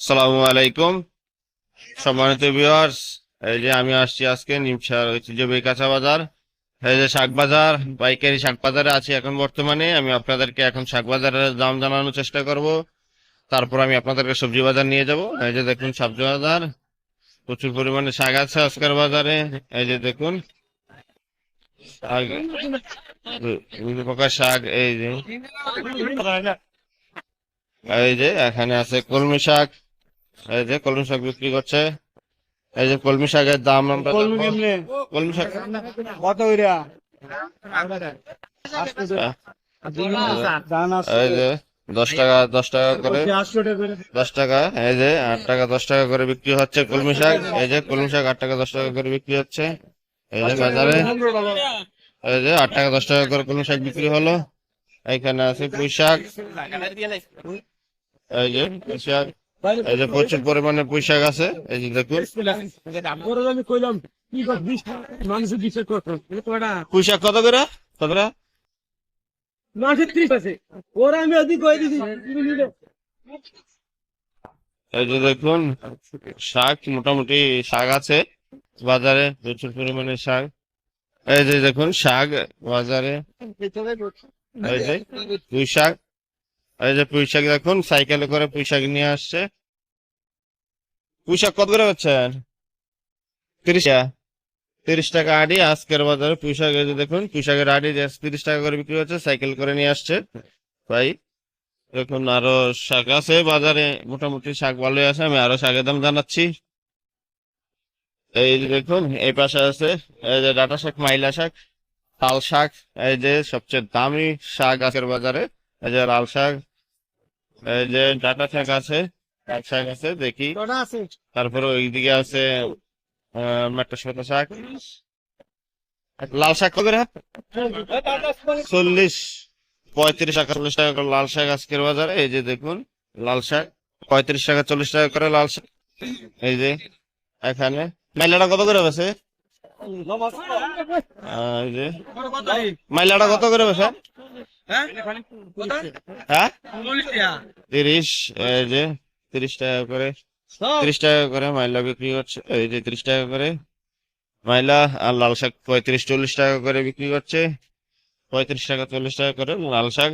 সালামু আলাইকুম। সম্মানিত ভিউয়ার্স এই যে আমি আসছি আজকে নিমসার ঐতিহ্যবাহী কাঁচা বাজার। এই যে শাক বাজার, পাইকারি শাক বাজারে আছি এখন বর্তমানে। আমি আপনাদেরকে এখন শাক বাজারের দাম জানানোর চেষ্টা করব। তারপর আমি আপনাদেরকে সবজি বাজার নিয়ে যাব। এই যে দেখুন সবজি বাজার, প্রচুর পরিমাণে শাক আছে আজকের বাজারে। এই যে দেখুন, শাক প্রকার শাক, এই যে। এই যে এখানে আছে কলমি শাক। এই যে কলমি শাক বিক্রি করছে। এই যে কলমি শাকের দাম আমরা কলমি কেমনে? কলমি শাক কত হইরা এই যে দশ টাকা দশ টাকা করে। টাকা করে। দশ টাকা এই যে আট টাকা দশ টাকা করে বিক্রি হচ্ছে কলমি শাক। এই যে কলমি শাক আট টাকা দশ টাকা করে বিক্রি হচ্ছে। এই যে বাজারে। এই যে আট টাকা দশ টাকা করে কলমি শাক বিক্রি হলো। এইখানে আছে পুঁই শাক। এই যে এই যে প্রচুর পরিমাণে আছে এই যে দেখুন। কত করে? কত করে? ত্রিশ আছে। ওরা আমি অধিক দিছি এই যে দেখুন শাক মোটামুটি শাক আছে বাজারে প্রচুর পরিমাণে শাক। এই যে দেখুন শাক বাজারে। এই যে পুঁই শাক। এই যে পুঁই শাক দেখুন, সাইকেলে করে পুঁই শাক নিয়ে আসছে। পুঁই শাক কত করে পাচ্ছেন? তিরিশ তিরিশ টাকা আড়ি, আজকের বাজারে পুঁই শাক দেখুন পুঁই শাকের আড়ি তিরিশ টাকা করে বিক্রি হচ্ছে, সাইকেল করে নিয়ে আসছে। ভাই দেখুন আরও শাক আছে বাজারে, মোটামুটি শাক ভালোই আছে, আমি আরও শাকের দাম জানাচ্ছি। এই যে দেখুন, এই পাশে আছে, এই যে ডাটা শাক, মাইলা শাক লাল শাক, এই যে সবচেয়ে দামি শাক আজকের বাজারে, এই যে লাল শাক এই যে ডাটা শাক আছে লাল শাক আছে দেখি। তারপরে ওইদিকে আছে মেট্রো শত শাক। লাল শাক কত করে চল্লিশ। পঁয়ত্রিশ টাকা চল্লিশ টাকা করে লাল শাক আজকের বাজারে। এই যে দেখুন লাল শাক। পঁয়ত্রিশ টাকা চল্লিশ টাকা করে লাল শাক। এই যে এখানে। মাইলাটা কত করে এই মাইলাটা কত করে বেছে হ্যাঁ? তিরিশ এই যে তিরিশ টাকা করে। তিরিশ টাকা করে মাইলা বিক্রি করছে এই যে তিরিশ টাকা করে। মাইলা আর লাল শাক পঁয়ত্রিশ চল্লিশ টাকা করে বিক্রি করছে। পঁয়ত্রিশ টাকা চল্লিশ টাকা করে লাল শাক।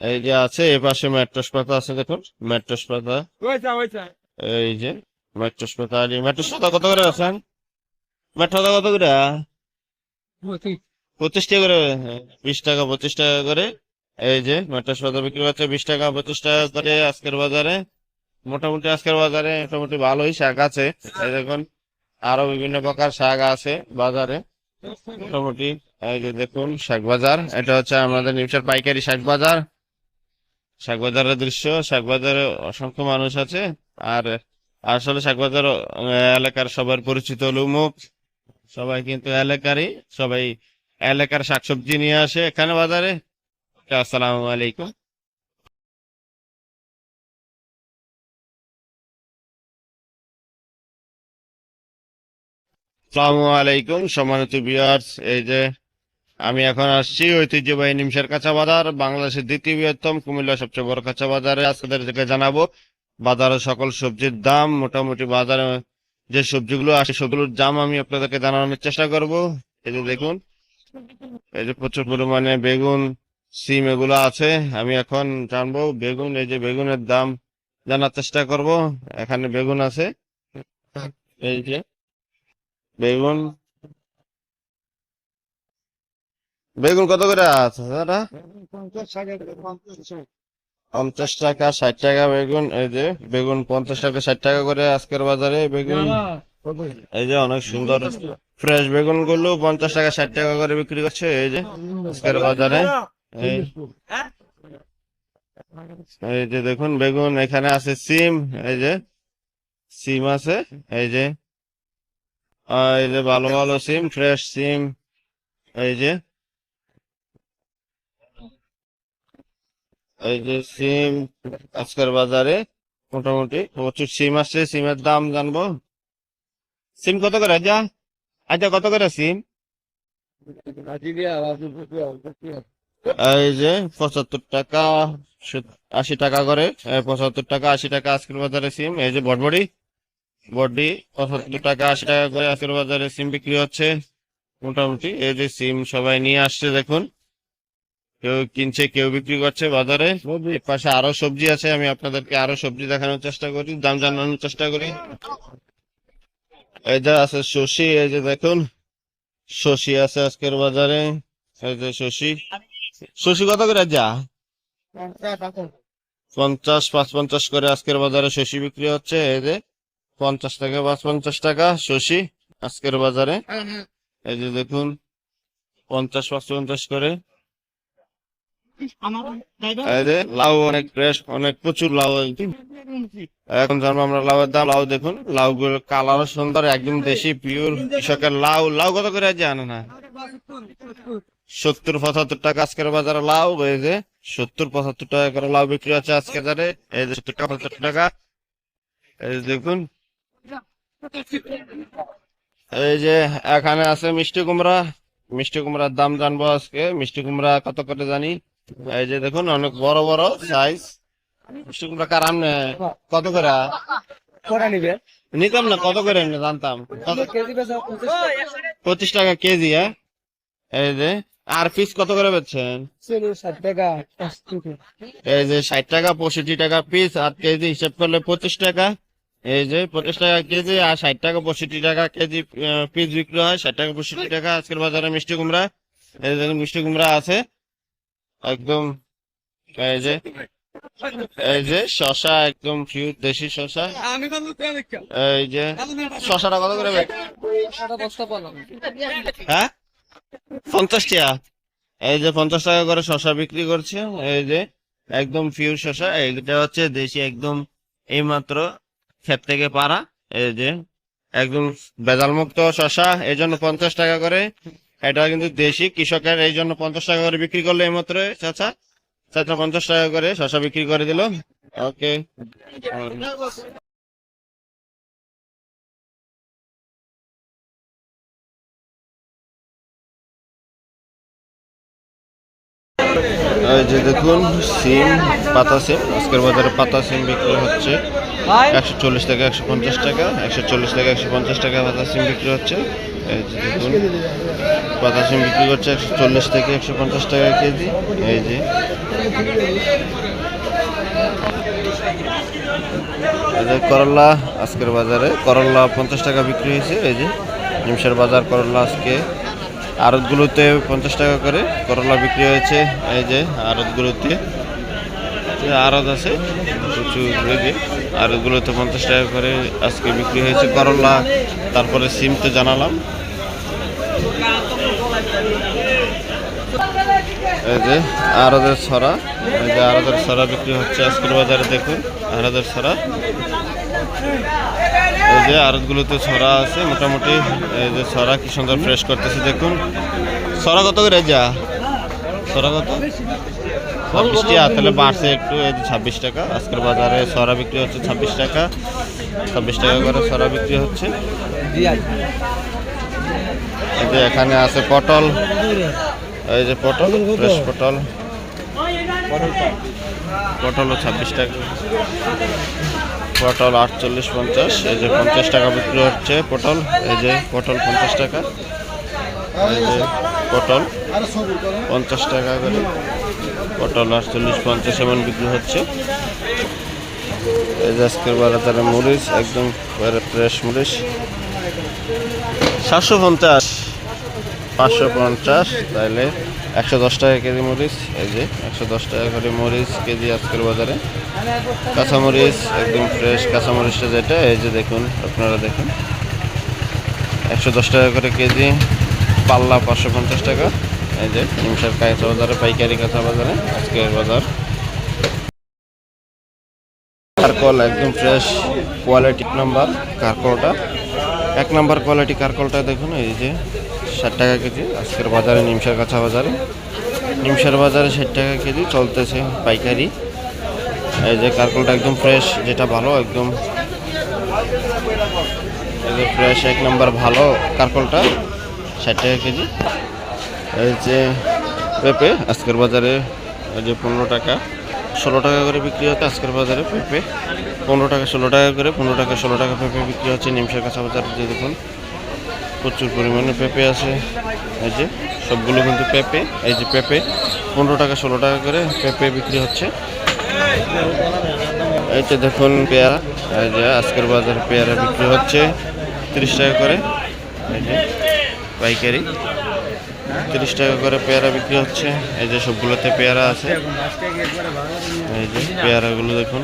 এই যে আছে এ পাশে মেট্রোস পাতা আছে দেখুন। মেট্রোস পাতা। এই যে মেট্রোস পাতা আর পাতা কত করে আছেন পাতা কত করে? পঁচিশ টাকা করে, বিশ টাকা, পঁচিশ টাকা করে। এই যে মেট্রোস পাতা বিক্রি হচ্ছে বিশ টাকা, পঁচিশ টাকা করে আজকের বাজারে। মোটামুটি আজকের বাজারে মোটামুটি ভালোই শাক আছে। দেখুন, আরও বিভিন্ন প্রকার শাক আছে বাজারে। মোটামুটি, এই যে দেখুন, শাক বাজার। এটা হচ্ছে আমাদের নিমসার পাইকারি শাক বাজার। শাক বাজারের দৃশ্য, শাক বাজারে অসংখ্য মানুষ আছে। আর আসলে শাক বাজার, এলাকার সবার পরিচিত মুখ সবাই কিন্তু এলাকারই, সবাই এলাকার শাকসবজি নিয়ে আসে এখানে বাজারে। আসসালামু আলাইকুম। আসসালামু আলাইকুম, সম্মানিত এই যে আমি এখন আসছি ঐতিহ্যবাহী নিমসের কাঁচা বাজার, বাংলাদেশের দ্বিতীয় বৃহত্তম কুমিল্লা সবচেয়ে বড় কাঁচা বাজারে। থেকে জানাব বাজারের সকল সবজির দাম, মোটামুটি বাজারে যে সবজিগুলো আসে সবগুলোর দাম আমি আপনাদেরকে জানানোর চেষ্টা করব। এই যে দেখুন এই যে প্রচুর পরিমাণে বেগুন, সিম এগুলো আছে। আমি এখন জানব বেগুন, এই যে বেগুনের দাম জানার চেষ্টা করব। এখানে বেগুন আছে। এই যে বেগুন। বেগুন কত করে আছে দাদা? পঞ্চাশ টাকা, ষাট টাকা বেগুন। এই যে বেগুন পঞ্চাশ টাকা, ষাট টাকা করে আজকের বাজারে বেগুন। এই যে অনেক সুন্দর। ফ্রেশ বেগুনগুলো পঞ্চাশ টাকা, ষাট টাকা করে বিক্রি করছে, এই যে আজকের বাজারে। এই যে দেখুন, বেগুন এখানে আছে, সিম, এই যে সিম আছে, এই যে এই যে ভালো ভালো সিম, ফ্রেশ সিম, এই যে এই যে সিম, আজকের বাজারে মোটামুটি প্রচুর সিম আসছে সিমের দাম জানব। সিম কত করে, আজা? আজা কত করে সিম? এই যে পঁচাত্তর টাকা আশি টাকা করে পঁচাত্তর টাকা আশি টাকা আজকের বাজারে সিম। এই যে বটবডি। বডি পঁচাত্তর টাকা আশি টাকা করে আজকের বাজারে সিম বিক্রি হচ্ছে। মোটামুটি এই যে সিম সবাই নিয়ে আসছে দেখুন। কেউ কিনছে কেউ বিক্রি করছে বাজারে। পাশে আরও সবজি আছে আমি আপনাদেরকে আরও সবজি দেখানোর চেষ্টা করি দাম জানানোর চেষ্টা করি। এই যে আছে শশি, এই যে দেখুন, শশি আছে আজকের বাজারে, এই যে শশি। শশি কত করে যা পঞ্চাশ পাঁচ পঞ্চাশ করে আজকের বাজারে শশি বিক্রি হচ্ছে, এই যে পঞ্চাশ টাকা পাঁচ পঞ্চাশ টাকা শশি আজকের বাজারে। এই যে দেখুন, পঞ্চাশ পাঁচ পঞ্চাশ করে লাউ অনেক ফ্রেশ অনেক প্রচুর লাউ। এখন জানব আমরা লাউয়ের দাম, লাউ দেখুন লাউ গুলো সুন্দর, একদম দেশি পিওর কৃষকের লাউ লাউ কত করে জানে না? সত্তর পঁচাত্তর টাকা আজকের বাজারে লাউ সত্তর পঁচাত্তর টাকা করে লাউ বিক্রি হচ্ছে আজকে বাজারে। এই যে সত্তর টাকা পঁচাত্তর টাকা। এই দেখুন। এই যে এখানে আছে মিষ্টি কুমড়া। মিষ্টি কুমড়ার দাম জানব আজকে। মিষ্টি কুমড়া কত করে জানি? এই যে দেখুন অনেক বড় বড় সাইজ মিষ্টি কুমড়া কার আমনে কত করে? নিবে? নিতাম না কত করে এমনি জানতাম? পঁচিশ টাকা। কেজি হ্যাঁ এই যে আর পিস কত করে বেচছেন? ষাট টাকা এই যে ষাট টাকা পঁয়ষট্টি টাকা পিস আর কেজি হিসেব করলে পঁচিশ টাকা। এই যে পঁচিশ টাকা কেজি আর ষাট টাকা পঁয়ষট্টি টাকা কেজি পিস বিক্রি হয়। ষাট টাকা পঁয়ষট্টি টাকা আজকের বাজারে মিষ্টি কুমড়া। এই যে দেখুন মিষ্টি কুমড়া আছে। একদম এই যে এই যে শশা একদম পিওর দেশি শশা। এই যে শশাটা কত করে হ্যাঁ? পঞ্চাশ টাকা। এই যে পঞ্চাশ টাকা করে শশা বিক্রি করছে এই যে একদম পিওর শশা। এইটা হচ্ছে দেশি একদম এই মাত্র ক্ষেত থেকে পারা এই যে একদম বেজাল মুক্ত শশা। এই জন্য পঞ্চাশ টাকা করে এটা কিন্তু দেশি কৃষকের এই জন্য পঞ্চাশ টাকা করে বিক্রি করল এই মাত্র চাচা। চাচা পঞ্চাশ টাকা করে শশা বিক্রি করে দিল। ওকে। যে দেখুন সিম পাতা সিম। আজকের বাজারে পাতা সিম বিক্রি হচ্ছে একশো চল্লিশ টাকা একশো পঞ্চাশ টাকা একশো চল্লিশ টাকা একশো পঞ্চাশ টাকা পাতা সিম বিক্রি হচ্ছে। এই যে দেখুন পাতা বিক্রি করছে একশো চল্লিশ থেকে একশো পঞ্চাশ টাকা কেজি, এই যে। করলা, আজকের বাজারে করলা পঞ্চাশ টাকা বিক্রি হয়েছে, এই যে। নিমসের বাজার করলা আজকে আড়তগুলোতে পঞ্চাশ টাকা করে করলা বিক্রি হয়েছে, এই যে আড়তগুলোতে। আড়ত আছে, প্রচুর যে আড়তগুলোতে পঞ্চাশ টাকা করে আজকে বিক্রি হয়েছে করলা, তারপরে সিম তো জানালাম। এই যে আরদের ছড়া, এই যে আরদের ছড়া বিক্রি হচ্ছে আজকের বাজারে, দেখুন, আরদের ছড়া। এই যে আরতগুলোতে ছড়া আছে, মোটামুটি এই যে ছড়া কি সুন্দর ফ্রেশ করতেছে, দেখুন। ছড়া কত করে যা? ছড়া কত? ছাব্বিশ টাকা তাহলে বাড়ছে একটু, এই যে ছাব্বিশ টাকা। আজকের বাজারে সরা বিক্রি হচ্ছে ছাব্বিশ টাকা। ছাব্বিশ টাকা করে সরা বিক্রি হচ্ছে। এই যে এখানে আছে পটল। এই যে পটল, ফ্রেশ পটল। পটলও ছাব্বিশ টাকা। পটল আটচল্লিশ পঞ্চাশ। এই যে পঞ্চাশ টাকা বিক্রি হচ্ছে পটল। এই যে পটল পঞ্চাশ টাকা। এই যে পটল পঞ্চাশ টাকা করে। পটল আটচল্লিশ, পঞ্চাশ এমন বিক্রি হচ্ছে। আজকের বাজারে মরিচ, একদম ফ্রেশ মরিচ। সাতশো পঞ্চাশ, পাঁচশো পঞ্চাশ তাহলে একশো দশ টাকা কেজি মরিচ, এই যে একশো দশ টাকা করে মরিচ কেজি আজকের বাজারে। কাঁচামরিচ, একদম ফ্রেশ কাঁচামরিচটা যেটা, এই যে দেখুন, আপনারা দেখুন। একশো দশ টাকা করে কেজি, পাল্লা পাঁচশো পঞ্চাশ টাকা। এই যে নিমসার কাঁচা বাজারে, পাইকারি কাঁচা বাজারে, আজকের বাজার। কারকল একদম ফ্রেশ কোয়ালিটি নাম্বার কারকলটা। এক নাম্বার কোয়ালিটি কারকলটা দেখুন, এই যে, ষাট টাকা কেজি, আজকের বাজারে নিমসার কাঁচা বাজারে। নিমসার বাজারে ষাট টাকা কেজি চলতেছে পাইকারি। এই যে, কারকলটা একদম ফ্রেশ যেটা ভালো, একদম। এই যে ফ্রেশ এক নাম্বার ভালো কারকলটা, ষাট টাকা কেজি। এই যে পেঁপে, আজকের বাজারে যে পনেরো টাকা, ষোলো টাকা করে বিক্রি হচ্ছে আজকের বাজারে পেঁপে। পনেরো টাকা, ষোলো টাকা করে, পনেরো টাকা, ষোলো টাকা পেঁপে বিক্রি হচ্ছে নিমশের কাঁচা বাজার। যে দেখুন, প্রচুর পরিমাণে পেঁপে আছে। এই যে সবগুলো কিন্তু পেঁপে, এই যে পেঁপে, পনেরো টাকা, ষোলো টাকা করে পেঁপে বিক্রি হচ্ছে। এই যে দেখুন পেয়ারা, এই যে আজকের বাজারে পেয়ারা বিক্রি হচ্ছে তিরিশ টাকা করে। এই যে পাইকারি। তিরিশ টাকা করে পেয়ারা বিক্রি হচ্ছে। এই যে সবগুলোতে পেয়ারা আছে। এই যে পেয়ারাগুলো দেখুন।